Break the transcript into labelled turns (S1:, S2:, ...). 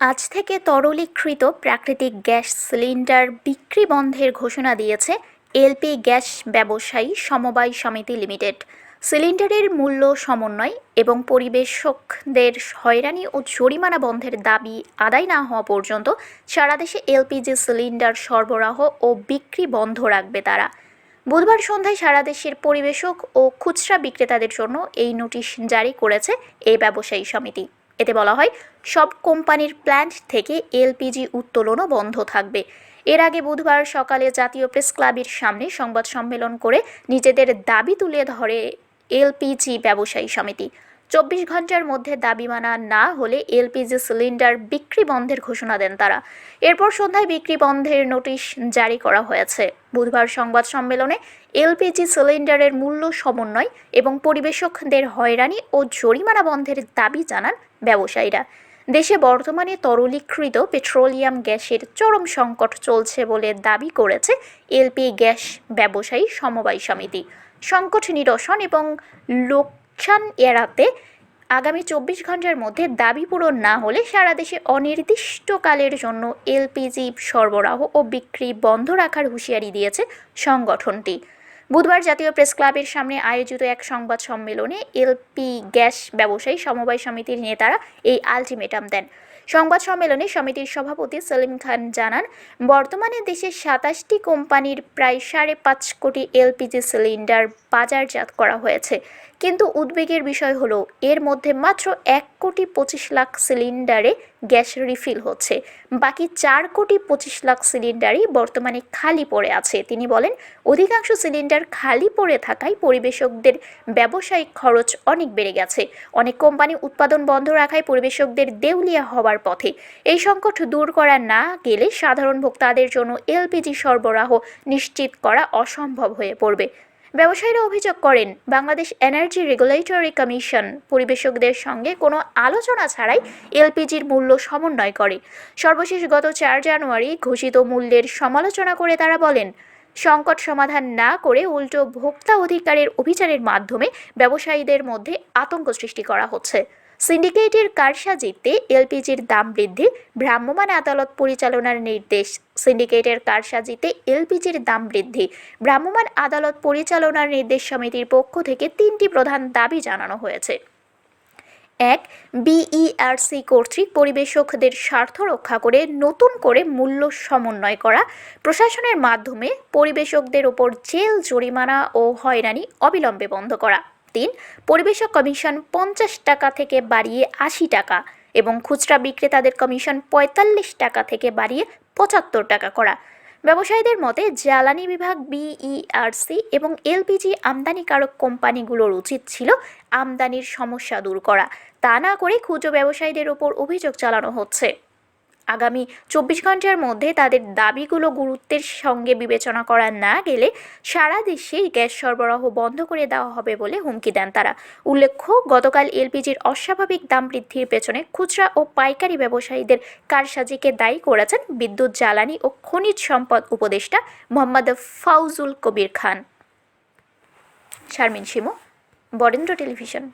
S1: আজ থেকে তরলীকৃত প্রাকৃতিক গ্যাস সিলিন্ডার বিক্রি বন্ধের ঘোষণা দিয়েছে এলপি গ্যাস ব্যবসায়ী সমবায় সমিতি লিমিটেড। সিলিন্ডারের মূল্য সমন্বয় এবং পরিবেশকদের হয়রানি ও জরিমানা বন্ধের দাবি আদায় না হওয়া পর্যন্ত সারা দেশে এলপিজি সিলিন্ডার সরবরাহ ও বিক্রি বন্ধ রাখবে তারা। বুধবার সন্ধ্যায় সারা দেশের পরিবেশক ও খুচরা বিক্রেতাদের জন্য এই নোটিশ জারি করেছে এই ব্যবসায়ী সমিতি। এতে বলা হয়, সব কোম্পানির প্ল্যান্ট থেকে এলপিজি উত্তোলনও বন্ধ থাকবে। এর আগে বুধবার সকালে জাতীয় প্রেস ক্লাবের সামনে সংবাদ সম্মেলন করে নিজেদের দাবি তুলে ধরে এলপিজি ব্যবসায়ী সমিতি। চব্বিশ ঘণ্টার মধ্যে দাবি মানা না হলে এলপিজি সিলিন্ডার বিক্রি বন্ধের ঘোষণা দেন তারা। এরপর সন্ধ্যায় বিক্রি বন্ধের নোটিশ জারি করা হয়েছে। বুধবার সংবাদ সম্মেলনে এলপিজি সিলিন্ডারের মূল্য সমন্বয় এবং পরিবেশকদের হয়রানি ও জরিমানা বন্ধের দাবি জানান ব্যবসায়ীরা। দেশে বর্তমানে তরলীকৃত পেট্রোলিয়াম গ্যাসের চরম সংকট চলছে বলে দাবি করেছে এলপি গ্যাস ব্যবসায়ী সমবায় সমিতি। সংকট নিরসন এবং লোকসান এড়াতে আগামী চব্বিশ ঘণ্টার মধ্যে দাবি পূরণ না হলে সারা দেশে অনির্দিষ্টকালের জন্য এলপিজি সরবরাহ ও বিক্রি বন্ধ রাখার হুঁশিয়ারি দিয়েছে সংগঠনটি। বুধবার জাতীয় প্রেস ক্লাবের সামনে আয়োজিত এক সংবাদ সম্মেলনে এলপি গ্যাস ব্যবসায়ী সমবায় সমিতির নেতারা এই আলটিমেটাম দেন। সংবাদ সম্মেলনে সমিতির সভাপতি সেলিম খান জানান, বর্তমানে দেশের সাতাশটি কোম্পানির প্রায় সাড়ে পাঁচ কোটি এলপিজি সিলিন্ডার বাজারজাত করা হয়েছে। কিন্তু উদ্বেগের বিষয় হলো, এর মধ্যে মাত্র এক কোটি পঁচিশ লাখ সিলিন্ডারে গ্যাস রিফিল হচ্ছে। বাকি চার কোটি পঁচিশ লাখ সিলিন্ডারই বর্তমানে খালি পড়ে আছে। তিনি বলেন, অধিকাংশ সিলিন্ডার খালি পড়ে থাকায় পরিবেশকদের ব্যবসায়িক খরচ অনেক বেড়ে গেছে। অনেক কোম্পানি উৎপাদন বন্ধ রাখায় পরিবেশকদের দেউলিয়া হওয়ার পথে। এই সংকট দূর করা না গেলে সাধারণ ভোক্তাদের জন্য এলপিজি সরবরাহ নিশ্চিত করা অসম্ভব হয়ে পড়বে। ব্যবসায়ীরা অভিযোগ করেন, বাংলাদেশ এনার্জি রেগুলেটরি কমিশন পরিবেশকদের সঙ্গে কোনো আলোচনা ছাড়াই এলপিজির মূল্য সমন্বয় করে। সর্বশেষ গত চার জানুয়ারি ঘোষিত মূল্যের সমালোচনা করে তারা বলেন, সংকট সমাধান না করে উল্টো ভোক্তা অধিকারের অভিযানের মাধ্যমে ব্যবসায়ীদের মধ্যে আতঙ্ক সৃষ্টি করা হচ্ছে। সিন্ডিকেটের কারসাজিতে এলপিজির দাম বৃদ্ধি, ভ্রাম্যমাণ আদালত পরিচালনার নির্দেশ। সিন্ডিকেটের কারসাজিতে এলপিজির দাম বৃদ্ধি, ভ্রাম্যমাণ আদালত পরিচালনার নির্দেশ সমিতির পক্ষ থেকে তিনটি প্রধান দাবি জানানো হয়েছে। এক, বিইআরসি কর্তৃক পরিবেশকদের স্বার্থ রক্ষা করে নতুন করে মূল্য সমন্বয় করা, প্রশাসনের মাধ্যমে পরিবেশকদের ওপর জেল, জরিমানা ও হয়রানি অবিলম্বে বন্ধ করা। তিন পরিবেশক কমিশন পঞ্চাশ টাকা থেকে বাড়িয়ে আশি টাকা এবং খুচরা বিক্রেতাদের কমিশন পঁয়তাল্লিশ টাকা থেকে বাড়িয়ে পঁচাত্তর টাকা করা। ব্যবসায়ীদের মতে, জ্বালানি বিভাগ বিইআরসি এবং এলপিজি আমদানিকারক কোম্পানিগুলোর উচিত ছিল আমদানির সমস্যা দূর করা। তা না করে ক্ষুদ্র ব্যবসায়ীদের ওপর অভিযোগ চালানো হচ্ছে। আগামী চব্বিশ ঘণ্টার মধ্যে তাদের দাবিগুলো গুরুত্বের সঙ্গে বিবেচনা করা না গেলে সারা দেশে গ্যাস সরবরাহ বন্ধ করে দেওয়া হবে বলে হুমকি দেন তারা। উল্লেখ্য, গতকাল এলপিজির অস্বাভাবিক দাম বৃদ্ধির পেছনে খুচরা ও পাইকারি ব্যবসায়ীদের কারসাজিকে দায়ী করেছেন বিদ্যুৎ, জ্বালানি ও খনিজ সম্পদ উপদেষ্টা মোহাম্মদ ফাউজুল কবির খান। শারমিন শিমু, বরেন্দ্র টেলিভিশন।